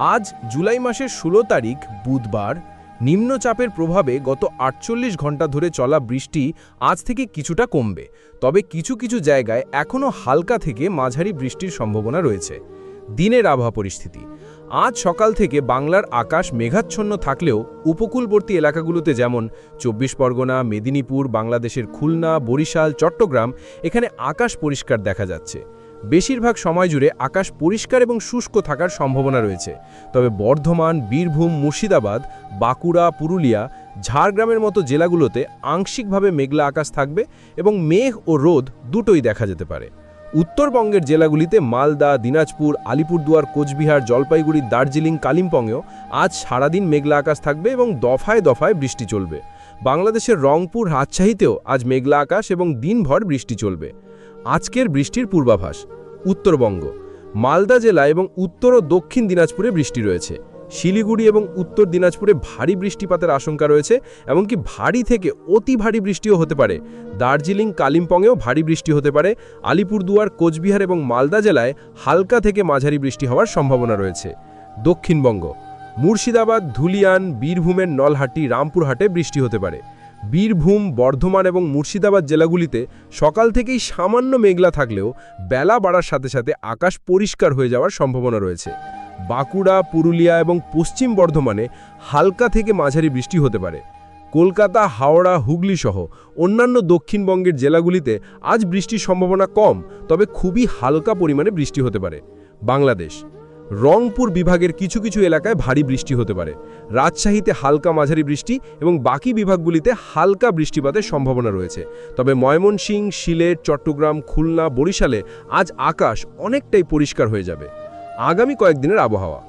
আজ জুলাই মাসের ষোলো তারিখ, বুধবার। নিম্নচাপের প্রভাবে গত আটচল্লিশ ঘণ্টা ধরে চলা বৃষ্টি আজ থেকে কিছুটা কমবে। তবে কিছু কিছু জায়গায় এখনও হালকা থেকে মাঝারি বৃষ্টির সম্ভাবনা রয়েছে। দিনের আবহাওয়া পরিস্থিতি। আজ সকাল থেকে বাংলার আকাশ মেঘাচ্ছন্ন থাকলেও উপকূলবর্তী এলাকাগুলোতে যেমন চব্বিশ পরগনা, মেদিনীপুর, বাংলাদেশের খুলনা, বরিশাল, চট্টগ্রাম এখানে আকাশ পরিষ্কার দেখা যাচ্ছে। বেশিরভাগ সময় জুড়ে আকাশ পরিষ্কার এবং শুষ্ক থাকার সম্ভাবনা রয়েছে। তবে বর্ধমান, বীরভূম, মুর্শিদাবাদ, বাঁকুড়া, পুরুলিয়া, ঝাড়গ্রামের মতো জেলাগুলোতে আংশিকভাবে মেঘলা আকাশ থাকবে এবং মেঘ ও রোদ দুটোই দেখা যেতে পারে। উত্তরবঙ্গের জেলাগুলিতে মালদা, দিনাজপুর, আলিপুরদুয়ার, কোচবিহার, জলপাইগুড়ি, দার্জিলিং, কালিম্পংয়েও আজ সারাদিন মেঘলা আকাশ থাকবে এবং দফায় দফায় বৃষ্টি চলবে। বাংলাদেশের রংপুর, রাজশাহীতেও আজ মেঘলা আকাশ এবং দিনভর বৃষ্টি চলবে। আজকের বৃষ্টির পূর্বাভাস, উত্তরবঙ্গ। মালদা জেলা এবং উত্তর ও দক্ষিণ দিনাজপুরে বৃষ্টি রয়েছে। শিলিগুড়ি এবং উত্তর দিনাজপুরে ভারী বৃষ্টিপাতের আশঙ্কা রয়েছে এমনকি ভারী থেকে অতি ভারী বৃষ্টিও হতে পারে। দার্জিলিং, কালিম্পংয়েও ভারী বৃষ্টি হতে পারে। আলিপুরদুয়ার, কোচবিহার এবং মালদা জেলায় হালকা থেকে মাঝারি বৃষ্টি হওয়ার সম্ভাবনা রয়েছে। দক্ষিণবঙ্গ, মুর্শিদাবাদ, ধুলিয়ান, বীরভূমের নলহাটি, রামপুরহাটে বৃষ্টি হতে পারে। বীরভূম, বর্ধমান এবং মুর্শিদাবাদ জেলাগুলিতে সকাল থেকেই সামান্য মেঘলা থাকলেও বেলা বাড়ার সাথে সাথে আকাশ পরিষ্কার হয়ে যাওয়ার সম্ভাবনা রয়েছে। বাঁকুড়া, পুরুলিয়া এবং পশ্চিম বর্ধমানে হালকা থেকে মাঝারি বৃষ্টি হতে পারে। কলকাতা, হাওড়া, হুগলি সহ অন্যান্য দক্ষিণবঙ্গের জেলাগুলিতে আজ বৃষ্টির সম্ভাবনা কম, তবে খুবই হালকা পরিমাণে বৃষ্টি হতে পারে। বাংলাদেশ রংপুর বিভাগের কিছু কিছু এলাকায় ভারী বৃষ্টি হতে পারে। রাজশাহীতে হালকা মাঝারি বৃষ্টি এবং বাকি বিভাগগুলিতে হালকা বৃষ্টিপাতের সম্ভাবনা রয়েছে। তবে ময়মনসিং সিলেট, চট্টগ্রাম, খুলনা, বরিশালে আজ আকাশ অনেকটাই পরিষ্কার হয়ে যাবে। আগামী কয়েকদিনের আবহাওয়া।